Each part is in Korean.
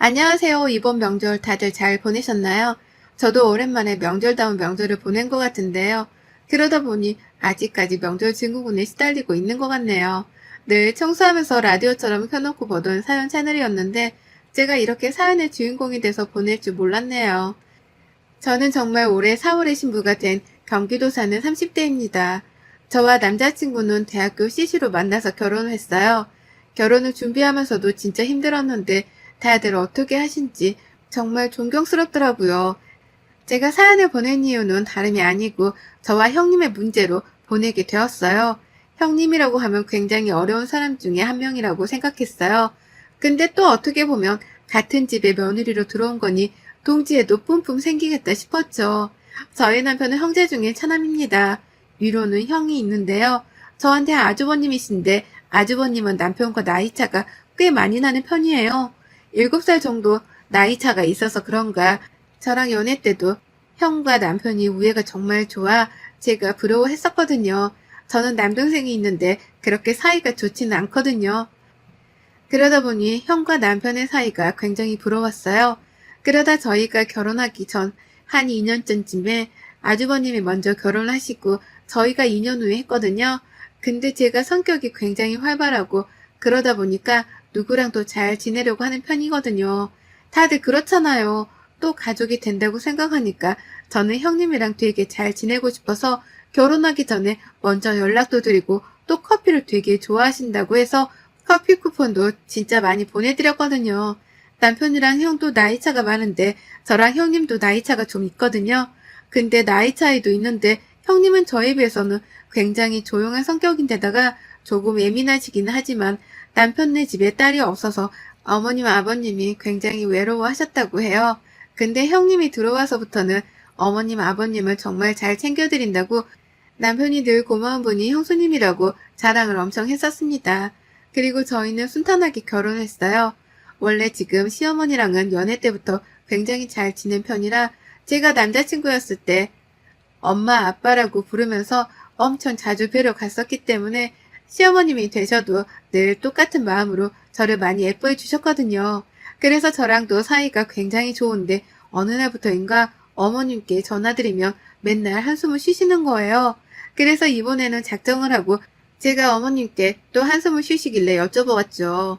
안녕하세요. 이번 명절 다들 잘 보내셨나요? 저도 오랜만에 명절다운 명절을 보낸 것 같은데요. 그러다 보니 아직까지 명절 증후군에 시달리고 있는 것 같네요. 늘 청소하면서 라디오처럼 켜놓고 보던 사연 채널이었는데 제가 이렇게 사연의 주인공이 돼서 보낼 줄 몰랐네요. 저는 정말 올해 4월에 신부가 된 경기도 사는 30대입니다. 저와 남자친구는 대학교 CC로 만나서 결혼을 했어요. 결혼을 준비하면서도 진짜 힘들었는데 다들 어떻게 하신지 정말 존경스럽더라고요. 제가 사연을 보낸 이유는 다름이 아니고 저와 형님의 문제로 보내게 되었어요. 형님이라고 하면 굉장히 어려운 사람 중에 한 명이라고 생각했어요. 근데 또 어떻게 보면 같은 집에 며느리로 들어온 거니 동지에도 뿜뿜 생기겠다 싶었죠. 저희 남편은 형제 중에 차남입니다. 위로는 형이 있는데요. 저한테 아주버님이신데 아주버님은 남편과 나이차가 꽤 많이 나는 편이에요. 7살 정도 나이차가 있어서 그런가 저랑 연애 때도 형과 남편이 우애가 정말 좋아 제가 부러워했었거든요. 저는 남동생이 있는데 그렇게 사이가 좋지는 않거든요. 그러다 보니 형과 남편의 사이가 굉장히 부러웠어요. 그러다 저희가 결혼하기 전 한 2년 전쯤에 아주버님이 먼저 결혼하시고 저희가 2년 후에 했거든요. 근데 제가 성격이 굉장히 활발하고 그러다 보니까 누구랑도 잘 지내려고 하는 편이거든요. 다들 그렇잖아요. 또 가족이 된다고 생각하니까 저는 형님이랑 되게 잘 지내고 싶어서 결혼하기 전에 먼저 연락도 드리고 또 커피를 되게 좋아하신다고 해서 커피 쿠폰도 진짜 많이 보내드렸거든요. 남편이랑 형도 나이 차가 많은데 저랑 형님도 나이 차가 좀 있거든요. 근데 나이 차이도 있는데 형님은 저에 비해서는 굉장히 조용한 성격인데다가 조금 예민하시긴 하지만 남편네 집에 딸이 없어서 어머님 아버님이 굉장히 외로워하셨다고 해요. 근데 형님이 들어와서부터는 어머님 아버님을 정말 잘 챙겨드린다고 남편이 늘 고마운 분이 형수님이라고 자랑을 엄청 했었습니다. 그리고 저희는 순탄하게 결혼했어요. 원래 지금 시어머니랑은 연애 때부터 굉장히 잘 지낸 편이라 제가 남자친구였을 때 엄마 아빠라고 부르면서 엄청 자주 뵈러 갔었기 때문에 시어머님이 되셔도 늘 똑같은 마음으로 저를 많이 예뻐해 주셨거든요. 그래서 저랑도 사이가 굉장히 좋은데 어느 날부터인가 어머님께 전화드리면 맨날 한숨을 쉬시는 거예요. 그래서 이번에는 작정을 하고 제가 어머님께 또 한숨을 쉬시길래 여쭤보았죠.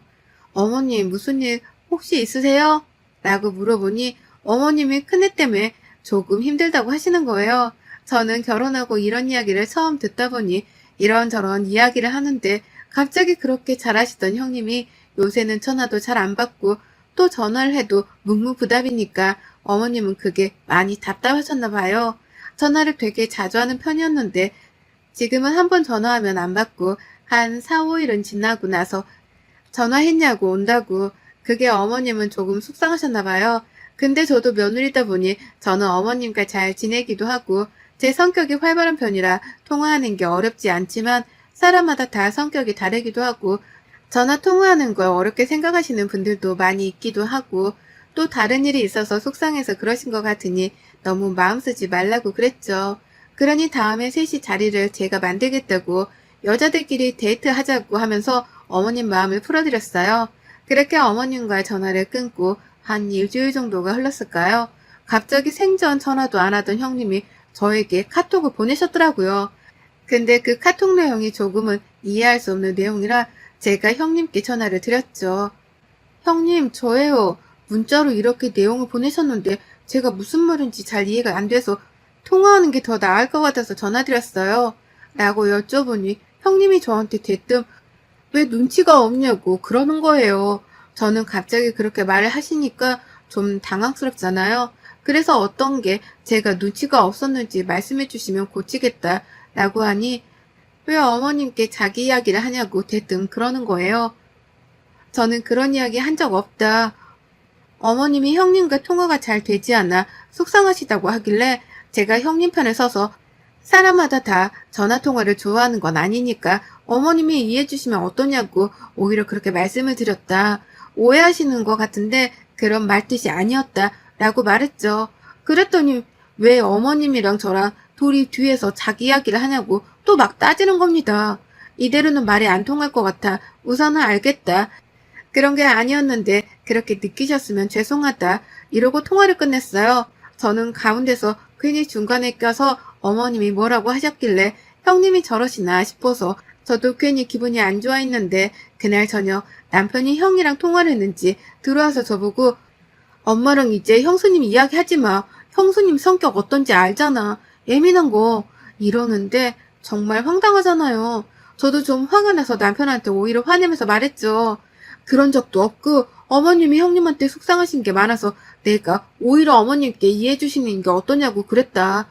어머님 무슨 일 혹시 있으세요? 라고 물어보니 어머님이 큰애 때문에 조금 힘들다고 하시는 거예요. 저는 결혼하고 이런 이야기를 처음 듣다 보니 이런저런 이야기를 하는데 갑자기 그렇게 잘하시던 형님이 요새는 전화도 잘 안 받고 또 전화를 해도 묵묵부답이니까 어머님은 그게 많이 답답하셨나 봐요. 전화를 되게 자주 하는 편이었는데 지금은 한 번 전화하면 안 받고 한 4, 5일은 지나고 나서 전화했냐고 온다고 그게 어머님은 조금 속상하셨나 봐요. 근데 저도 며느리다 보니 저는 어머님과 잘 지내기도 하고 제 성격이 활발한 편이라 통화하는 게 어렵지 않지만 사람마다 다 성격이 다르기도 하고 전화 통화하는 걸 어렵게 생각하시는 분들도 많이 있기도 하고 또 다른 일이 있어서 속상해서 그러신 것 같으니 너무 마음 쓰지 말라고 그랬죠. 그러니 다음에 셋이 자리를 제가 만들겠다고 여자들끼리 데이트 하자고 하면서 어머님 마음을 풀어드렸어요. 그렇게 어머님과 전화를 끊고 한 일주일 정도가 흘렀을까요? 갑자기 생전 전화도 안 하던 형님이 저에게 카톡을 보내셨더라고요. 근데 그 카톡 내용이 조금은 이해할 수 없는 내용이라 제가 형님께 전화를 드렸죠. 형님, 저예요. 문자로 이렇게 내용을 보내셨는데 제가 무슨 말인지 잘 이해가 안 돼서 통화하는 게 더 나을 것 같아서 전화드렸어요. 라고 여쭤보니 형님이 저한테 대뜸 왜 눈치가 없냐고 그러는 거예요. 저는 갑자기 그렇게 말을 하시니까 좀 당황스럽잖아요. 그래서 어떤 게 제가 눈치가 없었는지 말씀해 주시면 고치겠다 라고 하니 왜 어머님께 자기 이야기를 하냐고 대뜸 그러는 거예요. 저는 그런 이야기 한 적 없다. 어머님이 형님과 통화가 잘 되지 않아 속상하시다고 하길래 제가 형님 편에 서서 사람마다 다 전화통화를 좋아하는 건 아니니까 어머님이 이해해 주시면 어떠냐고 오히려 그렇게 말씀을 드렸다. 오해하시는 것 같은데 그런 말뜻이 아니었다. 라고 말했죠. 그랬더니 왜 어머님이랑 저랑 둘이 뒤에서 자기 이야기를 하냐고 또 막 따지는 겁니다. 이대로는 말이 안 통할 것 같아 우선은 알겠다. 그런 게 아니었는데 그렇게 느끼셨으면 죄송하다. 이러고 통화를 끝냈어요. 저는 가운데서 괜히 중간에 껴서 어머님이 뭐라고 하셨길래 형님이 저러시나 싶어서 저도 괜히 기분이 안 좋아했는데 그날 저녁 남편이 형이랑 통화를 했는지 들어와서 저보고 엄마랑 이제 형수님 이야기하지 마. 형수님 성격 어떤지 알잖아. 예민한 거. 이러는데 정말 황당하잖아요. 저도 좀 화가 나서 남편한테 오히려 화내면서 말했죠. 그런 적도 없고 어머님이 형님한테 속상하신 게 많아서 내가 오히려 어머님께 이해해 주시는 게 어떠냐고 그랬다.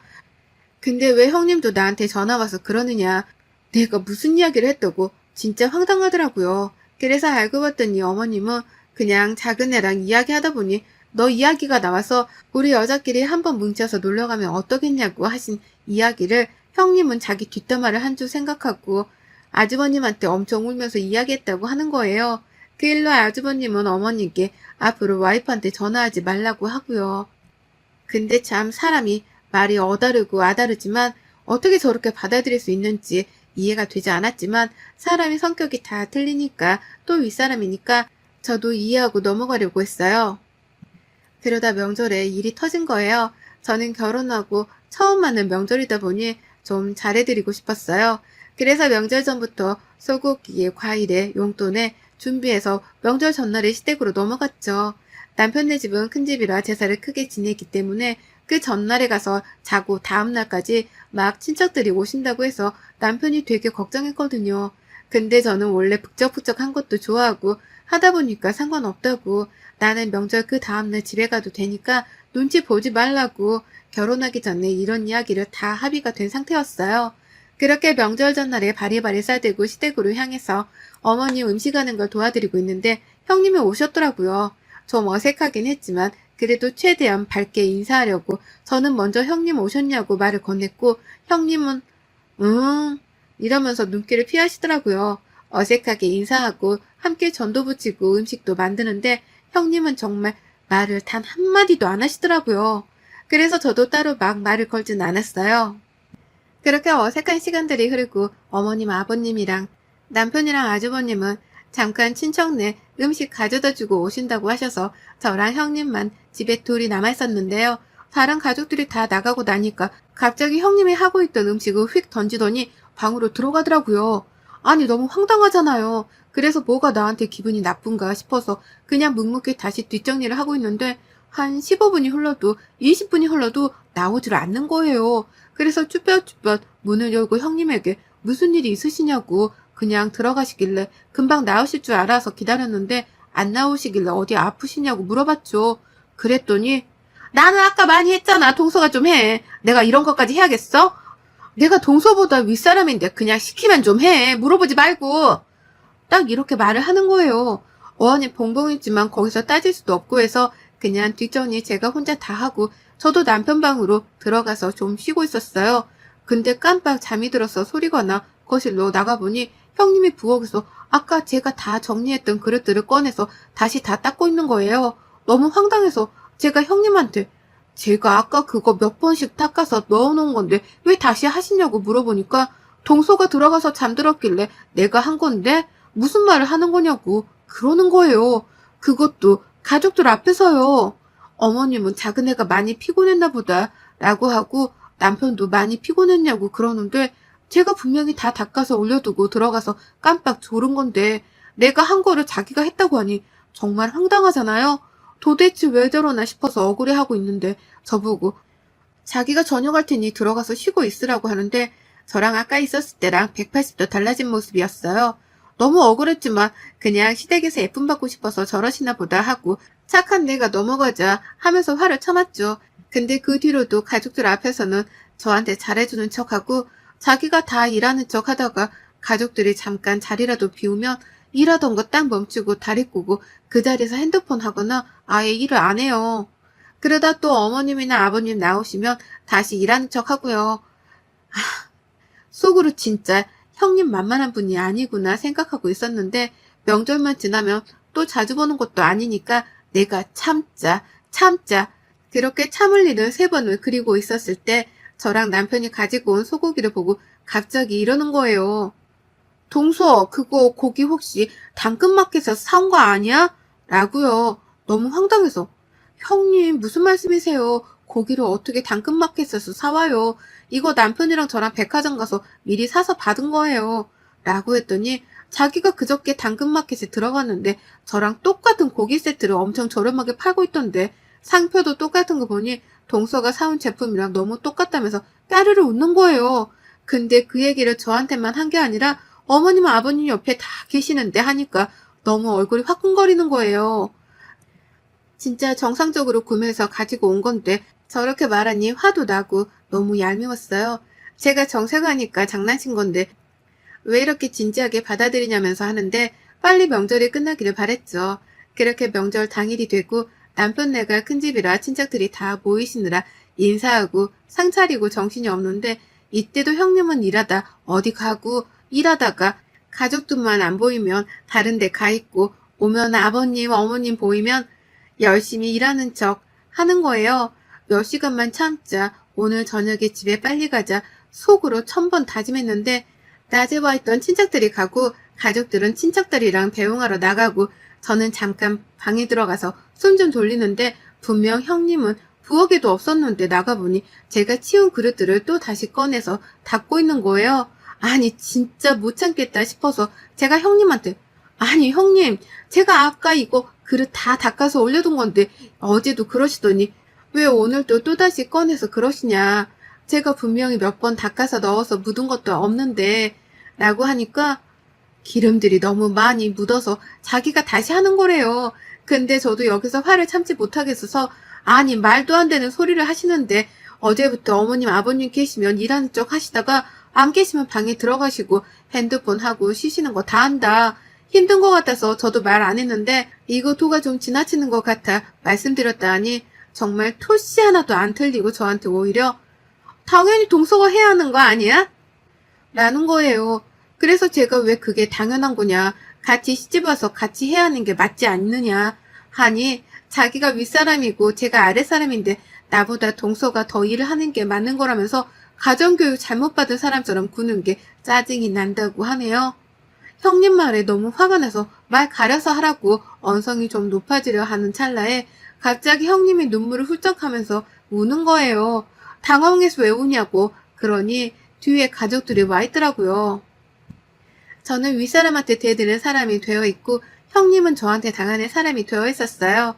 근데 왜 형님도 나한테 전화 와서 그러느냐. 내가 무슨 이야기를 했다고 진짜 황당하더라고요. 그래서 알고 봤더니 어머님은 그냥 작은 애랑 이야기하다 보니 너 이야기가 나와서 우리 여자끼리 한번 뭉쳐서 놀러 가면 어떠겠냐고 하신 이야기를 형님은 자기 뒷담화를 한 줄 생각하고 아주버님한테 엄청 울면서 이야기했다고 하는 거예요. 그 일로 아주버님은 어머님께 앞으로 와이프한테 전화하지 말라고 하고요. 근데 참 사람이 말이 어다르고 아다르지만 어떻게 저렇게 받아들일 수 있는지 이해가 되지 않았지만 사람이 성격이 다 틀리니까 또 윗사람이니까 저도 이해하고 넘어가려고 했어요. 그러다 명절에 일이 터진 거예요. 저는 결혼하고 처음 맞는 명절이다 보니 좀 잘해드리고 싶었어요. 그래서 명절 전부터 소고기에 과일에 용돈에 준비해서 명절 전날에 시댁으로 넘어갔죠. 남편네 집은 큰 집이라 제사를 크게 지내기 때문에 그 전날에 가서 자고 다음날까지 막 친척들이 오신다고 해서 남편이 되게 걱정했거든요. 근데 저는 원래 북적북적한 것도 좋아하고 하다 보니까 상관없다고 나는 명절 그 다음날 집에 가도 되니까 눈치 보지 말라고 결혼하기 전에 이런 이야기를 다 합의가 된 상태였어요. 그렇게 명절 전날에 바리바리 싸들고 시댁으로 향해서 어머니 음식하는 걸 도와드리고 있는데 형님이 오셨더라고요. 좀 어색하긴 했지만 그래도 최대한 밝게 인사하려고 저는 먼저 형님 오셨냐고 말을 건넸고 형님은 응 이러면서 눈길을 피하시더라고요. 어색하게 인사하고 함께 전도 붙이고 음식도 만드는데 형님은 정말 말을 단 한마디도 안 하시더라고요. 그래서 저도 따로 막 말을 걸진 않았어요. 그렇게 어색한 시간들이 흐르고 어머님 아버님이랑 남편이랑 아주버님은 잠깐 친척네 음식 가져다 주고 오신다고 하셔서 저랑 형님만 집에 둘이 남아있었는데요. 다른 가족들이 다 나가고 나니까 갑자기 형님이 하고 있던 음식을 휙 던지더니 방으로 들어가더라고요. 아니 너무 황당하잖아요. 그래서 뭐가 나한테 기분이 나쁜가 싶어서 그냥 묵묵히 다시 뒷정리를 하고 있는데 한 15분이 흘러도 20분이 흘러도 나오질 않는 거예요. 그래서 쭈뼛쭈뼛 문을 열고 형님에게 무슨 일이 있으시냐고 그냥 들어가시길래 금방 나오실 줄 알아서 기다렸는데 안 나오시길래 어디 아프시냐고 물어봤죠. 그랬더니 나는 아까 많이 했잖아. 동서가 좀 해. 내가 이런 것까지 해야겠어? 내가 동서보다 윗사람인데 그냥 시키면 좀 해. 물어보지 말고. 딱 이렇게 말을 하는 거예요. 어안이 봉봉했지만 거기서 따질 수도 없고 해서 그냥 뒷정리 제가 혼자 다 하고 저도 남편 방으로 들어가서 좀 쉬고 있었어요. 근데 깜빡 잠이 들어서 소리거나 거실로 나가보니 형님이 부엌에서 아까 제가 다 정리했던 그릇들을 꺼내서 다시 다 닦고 있는 거예요. 너무 황당해서 제가 형님한테 제가 아까 그거 몇 번씩 닦아서 넣어놓은 건데 왜 다시 하시냐고 물어보니까 동서가 들어가서 잠들었길래 내가 한 건데 무슨 말을 하는 거냐고 그러는 거예요. 그것도 가족들 앞에서요. 어머님은 작은 애가 많이 피곤했나 보다 라고 하고 남편도 많이 피곤했냐고 그러는데 제가 분명히 다 닦아서 올려두고 들어가서 깜빡 졸은 건데 내가 한 거를 자기가 했다고 하니 정말 황당하잖아요. 도대체 왜 저러나 싶어서 억울해하고 있는데 저보고 자기가 저녁 할 테니 들어가서 쉬고 있으라고 하는데 저랑 아까 있었을 때랑 180도 달라진 모습이었어요. 너무 억울했지만 그냥 시댁에서 예쁨 받고 싶어서 저러시나 보다 하고 착한 내가 넘어가자 하면서 화를 참았죠. 근데 그 뒤로도 가족들 앞에서는 저한테 잘해주는 척하고 자기가 다 일하는 척 하다가 가족들이 잠깐 자리라도 비우면 일하던 거 딱 멈추고 다리 꼬고 그 자리에서 핸드폰 하거나 아예 일을 안 해요. 그러다 또 어머님이나 아버님 나오시면 다시 일하는 척 하고요. 아, 속으로 진짜 형님 만만한 분이 아니구나 생각하고 있었는데 명절만 지나면 또 자주 보는 것도 아니니까 내가 참자, 참자. 그렇게 참을 일을 세 번을 그리고 있었을 때 저랑 남편이 가지고 온 소고기를 보고 갑자기 이러는 거예요. 동서, 그거 고기 혹시 당근마켓에서 사온 거 아니야? 라고요. 너무 황당해서. 형님, 무슨 말씀이세요? 고기를 어떻게 당근마켓에서 사와요? 이거 남편이랑 저랑 백화점 가서 미리 사서 받은 거예요. 라고 했더니 자기가 그저께 당근마켓에 들어갔는데 저랑 똑같은 고기 세트를 엄청 저렴하게 팔고 있던데 상표도 똑같은 거 보니 동서가 사온 제품이랑 너무 똑같다면서 까르르 웃는 거예요. 근데 그 얘기를 저한테만 한 게 아니라 어머님, 아버님 옆에 다 계시는데 하니까 너무 얼굴이 화끈거리는 거예요. 진짜 정상적으로 구매해서 가지고 온 건데 저렇게 말하니 화도 나고 너무 얄미웠어요. 제가 정색하니까 장난친 건데 왜 이렇게 진지하게 받아들이냐면서 하는데 빨리 명절이 끝나기를 바랬죠. 그렇게 명절 당일이 되고 남편네가 큰 집이라 친척들이 다 모이시느라 인사하고 상 차리고 정신이 없는데 이때도 형님은 일하다 어디 가고 일하다가 가족들만 안 보이면 다른 데 가 있고 오면 아버님, 어머님 보이면 열심히 일하는 척 하는 거예요. 몇 시간만 참자. 오늘 저녁에 집에 빨리 가자. 속으로 천번 다짐했는데 낮에 와 있던 친척들이 가고 가족들은 친척들이랑 배웅하러 나가고 저는 잠깐 방에 들어가서 숨 좀 돌리는데 분명 형님은 부엌에도 없었는데 나가보니 제가 치운 그릇들을 또 다시 꺼내서 닦고 있는 거예요. 아니 진짜 못 참겠다 싶어서 제가 형님한테 아니 형님 제가 아까 이거 그릇 다 닦아서 올려둔 건데 어제도 그러시더니 왜 오늘도 또다시 꺼내서 그러시냐 제가 분명히 몇 번 닦아서 넣어서 묻은 것도 없는데 라고 하니까 기름들이 너무 많이 묻어서 자기가 다시 하는 거래요. 근데 저도 여기서 화를 참지 못하겠어서 아니 말도 안 되는 소리를 하시는데 어제부터 어머님 아버님 계시면 일하는 척 하시다가 안 계시면 방에 들어가시고 핸드폰 하고 쉬시는 거 다 한다. 힘든 것 같아서 저도 말 안 했는데 이거 도가 좀 지나치는 것 같아 말씀드렸다니 정말 토씨 하나도 안 틀리고 저한테 오히려 당연히 동서가 해야 하는 거 아니야? 라는 거예요. 그래서 제가 왜 그게 당연한 거냐. 같이 시집 와서 같이 해야 하는 게 맞지 않느냐. 하니 자기가 윗사람이고 제가 아랫사람인데 나보다 동서가 더 일을 하는 게 맞는 거라면서 가정교육 잘못 받은 사람처럼 구는 게 짜증이 난다고 하네요. 형님 말에 너무 화가 나서 말 가려서 하라고 언성이 좀 높아지려 하는 찰나에 갑자기 형님이 눈물을 훌쩍 하면서 우는 거예요. 당황해서 왜 우냐고. 그러니 뒤에 가족들이 와 있더라고요. 저는 윗사람한테 대드는 사람이 되어 있고 형님은 저한테 당하는 사람이 되어 있었어요.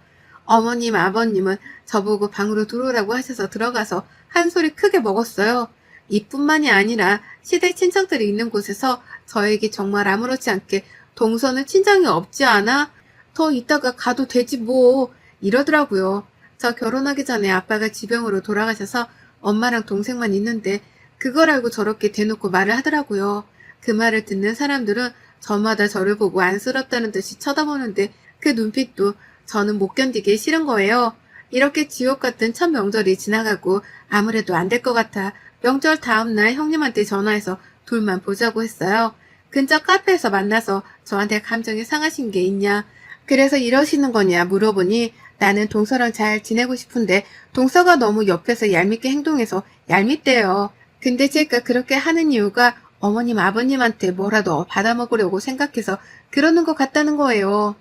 어머님, 아버님은 저보고 방으로 들어오라고 하셔서 들어가서 한 소리 크게 먹었어요. 이뿐만이 아니라 시댁 친척들이 있는 곳에서 저에게 정말 아무렇지 않게 동서는 친정이 없지 않아? 더 있다가 가도 되지 뭐 이러더라고요. 저 결혼하기 전에 아빠가 지병으로 돌아가셔서 엄마랑 동생만 있는데 그걸 알고 저렇게 대놓고 말을 하더라고요. 그 말을 듣는 사람들은 저마다 저를 보고 안쓰럽다는 듯이 쳐다보는데 그 눈빛도 저는 못 견디기 싫은 거예요. 이렇게 지옥 같은 첫 명절이 지나가고 아무래도 안 될 것 같아 명절 다음날 형님한테 전화해서 둘만 보자고 했어요. 근처 카페에서 만나서 저한테 감정이 상하신 게 있냐. 그래서 이러시는 거냐 물어보니 나는 동서랑 잘 지내고 싶은데 동서가 너무 옆에서 얄밉게 행동해서 얄밉대요. 근데 제가 그렇게 하는 이유가 어머님 아버님한테 뭐라도 받아먹으려고 생각해서 그러는 것 같다는 거예요.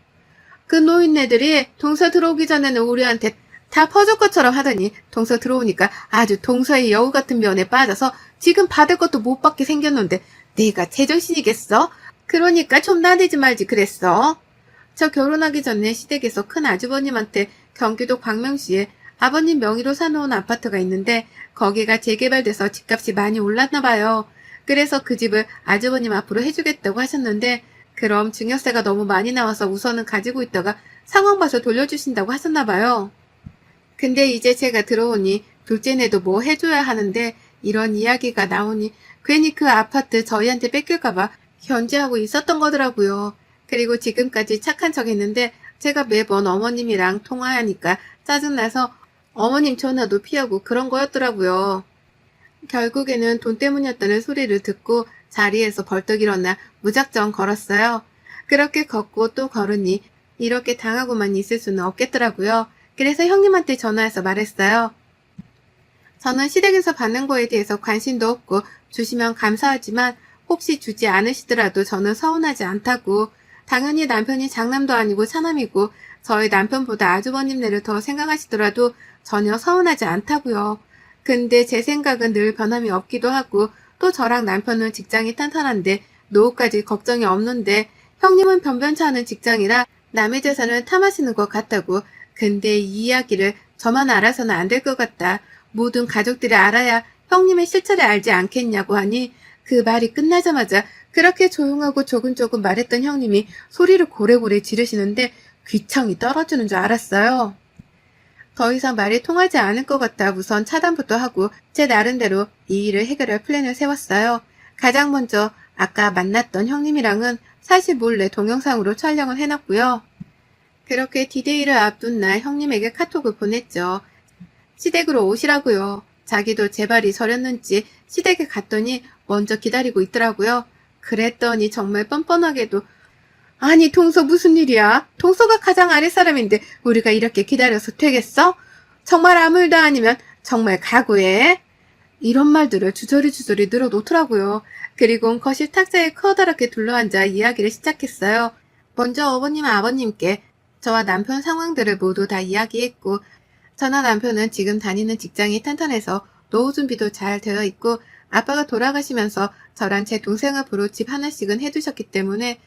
그 노인네들이 동서 들어오기 전에는 우리한테 다 퍼줄 것처럼 하더니 동서 들어오니까 아주 동서의 여우 같은 면에 빠져서 지금 받을 것도 못 받게 생겼는데 내가 제정신이겠어? 그러니까 좀 나대지 말지 그랬어. 저 결혼하기 전에 시댁에서 큰 아주버님한테 경기도 광명시에 아버님 명의로 사놓은 아파트가 있는데 거기가 재개발돼서 집값이 많이 올랐나 봐요. 그래서 그 집을 아주버님 앞으로 해주겠다고 하셨는데 그럼 증여세가 너무 많이 나와서 우선은 가지고 있다가 상황 봐서 돌려주신다고 하셨나 봐요. 근데 이제 제가 들어오니 둘째네도 뭐 해줘야 하는데 이런 이야기가 나오니 괜히 그 아파트 저희한테 뺏길까봐 견제하고 있었던 거더라고요. 그리고 지금까지 착한 척 했는데 제가 매번 어머님이랑 통화하니까 짜증나서 어머님 전화도 피하고 그런 거였더라고요. 결국에는 돈 때문이었다는 소리를 듣고 자리에서 벌떡 일어나 무작정 걸었어요. 그렇게 걷고 또 걸으니 이렇게 당하고만 있을 수는 없겠더라고요. 그래서 형님한테 전화해서 말했어요. 저는 시댁에서 받는 거에 대해서 관심도 없고 주시면 감사하지만 혹시 주지 않으시더라도 저는 서운하지 않다고. 당연히 남편이 장남도 아니고 차남이고 저희 남편보다 아주버님네를 더 생각하시더라도 전혀 서운하지 않다고요. 근데 제 생각은 늘 변함이 없기도 하고 또 저랑 남편은 직장이 탄탄한데 노후까지 걱정이 없는데 형님은 변변치 않은 직장이라 남의 재산을 탐하시는 것 같다고. 근데 이 이야기를 저만 알아서는 안 될 것 같다. 모든 가족들이 알아야 형님의 실체를 알지 않겠냐고 하니 그 말이 끝나자마자 그렇게 조용하고 조근조근 말했던 형님이 소리를 고래고래 지르시는데 귀청이 떨어지는 줄 알았어요. 더 이상 말이 통하지 않을 것 같다 우선 차단부터 하고 제 나름대로 이 일을 해결할 플랜을 세웠어요. 가장 먼저 아까 만났던 형님이랑은 사실 몰래 동영상으로 촬영을 해놨고요. 그렇게 디데이를 앞둔 날 형님에게 카톡을 보냈죠. 시댁으로 오시라고요. 자기도 제 발이 저렸는지 시댁에 갔더니 먼저 기다리고 있더라고요. 그랬더니 정말 뻔뻔하게도 아니 동서 무슨 일이야? 동서가 가장 아랫사람인데 우리가 이렇게 기다려서 되겠어? 정말 아무 일도 아니면 정말 각오해. 이런 말들을 주저리 주저리 늘어놓더라고요. 그리고 거실 탁자에 커다랗게 둘러앉아 이야기를 시작했어요. 먼저 어머님 아버님께 저와 남편 상황들을 모두 다 이야기했고 저나 남편은 지금 다니는 직장이 탄탄해서 노후 준비도 잘 되어 있고 아빠가 돌아가시면서 저랑 제 동생 앞으로 집 하나씩은 해두셨기 때문에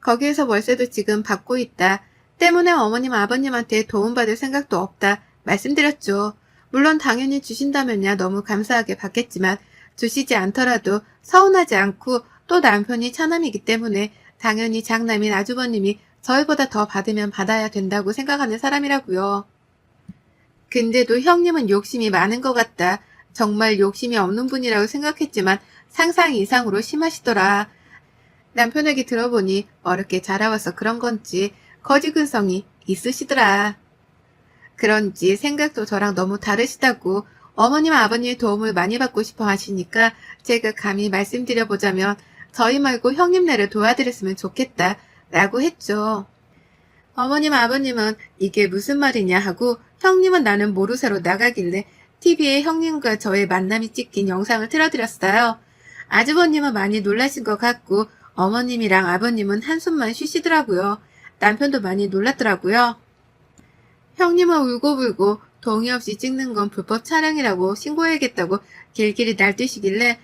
거기에서 월세도 지금 받고 있다. 때문에 어머님 아버님한테 도움받을 생각도 없다. 말씀드렸죠. 물론 당연히 주신다면야 너무 감사하게 받겠지만 주시지 않더라도 서운하지 않고 또 남편이 차남이기 때문에 당연히 장남인 아주버님이 저희보다 더 받으면 받아야 된다고 생각하는 사람이라고요. 근데도 형님은 욕심이 많은 것 같다. 정말 욕심이 없는 분이라고 생각했지만 상상 이상으로 심하시더라. 남편 에게 들어보니 어렵게 자라와서 그런 건지 거지근성이 있으시더라. 그런지 생각도 저랑 너무 다르시다고 어머님 아버님의 도움을 많이 받고 싶어 하시니까 제가 감히 말씀드려보자면 저희 말고 형님네를 도와드렸으면 좋겠다 라고 했죠. 어머님 아버님은 이게 무슨 말이냐 하고 형님은 나는 모르쇠로 나가길래 TV에 형님과 저의 만남이 찍힌 영상을 틀어드렸어요. 아주버님은 많이 놀라신 것 같고 어머님이랑 아버님은 한숨만 쉬시더라고요. 남편도 많이 놀랐더라고요. 형님은 울고불고 동의 없이 찍는 건 불법 촬영이라고 신고해야겠다고 길길이 날뛰시길래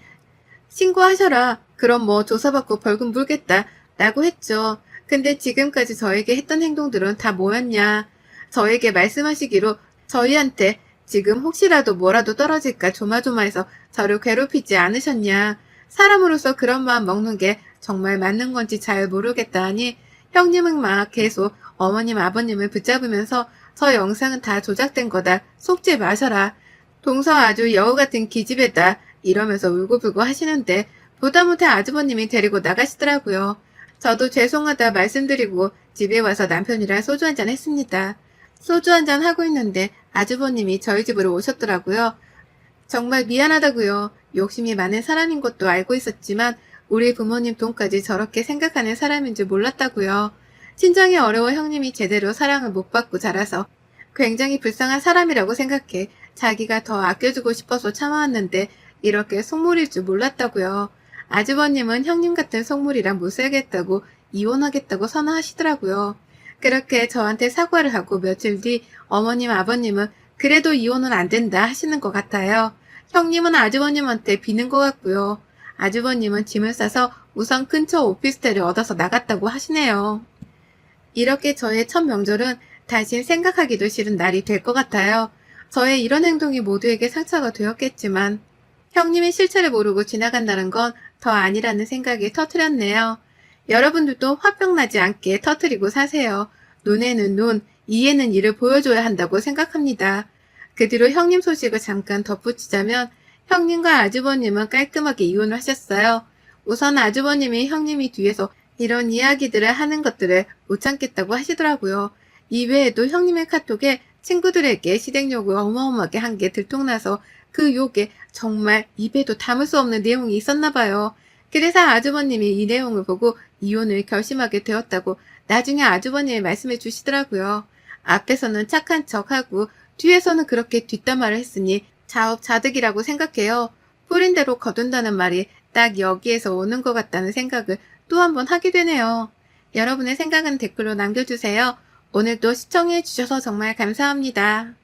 신고하셔라. 그럼 뭐 조사받고 벌금 물겠다. 라고 했죠. 근데 지금까지 저에게 했던 행동들은 다 뭐였냐. 저에게 말씀하시기로 저희한테 지금 혹시라도 뭐라도 떨어질까 조마조마해서 저를 괴롭히지 않으셨냐. 사람으로서 그런 마음 먹는 게 정말 맞는 건지 잘 모르겠다 하니 형님은 막 계속 어머님 아버님을 붙잡으면서 저 영상은 다 조작된 거다. 속지 마셔라. 동서 아주 여우 같은 기집애다. 이러면서 울고불고 하시는데 보다 못해 아주버님이 데리고 나가시더라고요. 저도 죄송하다 말씀드리고 집에 와서 남편이랑 소주 한잔 했습니다. 소주 한잔 하고 있는데 아주버님이 저희 집으로 오셨더라고요. 정말 미안하다고요. 욕심이 많은 사람인 것도 알고 있었지만 우리 부모님 돈까지 저렇게 생각하는 사람인 줄 몰랐다고요. 친정이 어려워 형님이 제대로 사랑을 못 받고 자라서 굉장히 불쌍한 사람이라고 생각해 자기가 더 아껴주고 싶어서 참아왔는데 이렇게 속물일 줄 몰랐다고요. 아주버님은 형님 같은 속물이랑 못 살겠다고 이혼하겠다고 선언하시더라고요. 그렇게 저한테 사과를 하고 며칠 뒤 어머님 아버님은 그래도 이혼은 안 된다 하시는 것 같아요. 형님은 아주버님한테 비는 것 같고요. 아주버님은 짐을 싸서 우선 근처 오피스텔을 얻어서 나갔다고 하시네요. 이렇게 저의 첫 명절은 다시 생각하기도 싫은 날이 될 것 같아요. 저의 이런 행동이 모두에게 상처가 되었겠지만 형님의 실체를 모르고 지나간다는 건 더 아니라는 생각이 터트렸네요. 여러분들도 화병 나지 않게 터트리고 사세요. 눈에는 눈, 이에는 이를 보여줘야 한다고 생각합니다. 그 뒤로 형님 소식을 잠깐 덧붙이자면 형님과 아주버님은 깔끔하게 이혼을 하셨어요. 우선 아주버님이 형님이 뒤에서 이런 이야기들을 하는 것들을 못 참겠다고 하시더라고요. 이외에도 형님의 카톡에 친구들에게 시댁욕을 어마어마하게 한 게 들통나서 그 욕에 정말 입에도 담을 수 없는 내용이 있었나 봐요. 그래서 아주버님이 이 내용을 보고 이혼을 결심하게 되었다고 나중에 아주버님이 말씀해 주시더라고요. 앞에서는 착한 척하고 뒤에서는 그렇게 뒷담화를 했으니 자업자득이라고 생각해요. 뿌린 대로 거둔다는 말이 딱 여기에서 오는 것 같다는 생각을 또 한 번 하게 되네요. 여러분의 생각은 댓글로 남겨주세요. 오늘도 시청해 주셔서 정말 감사합니다.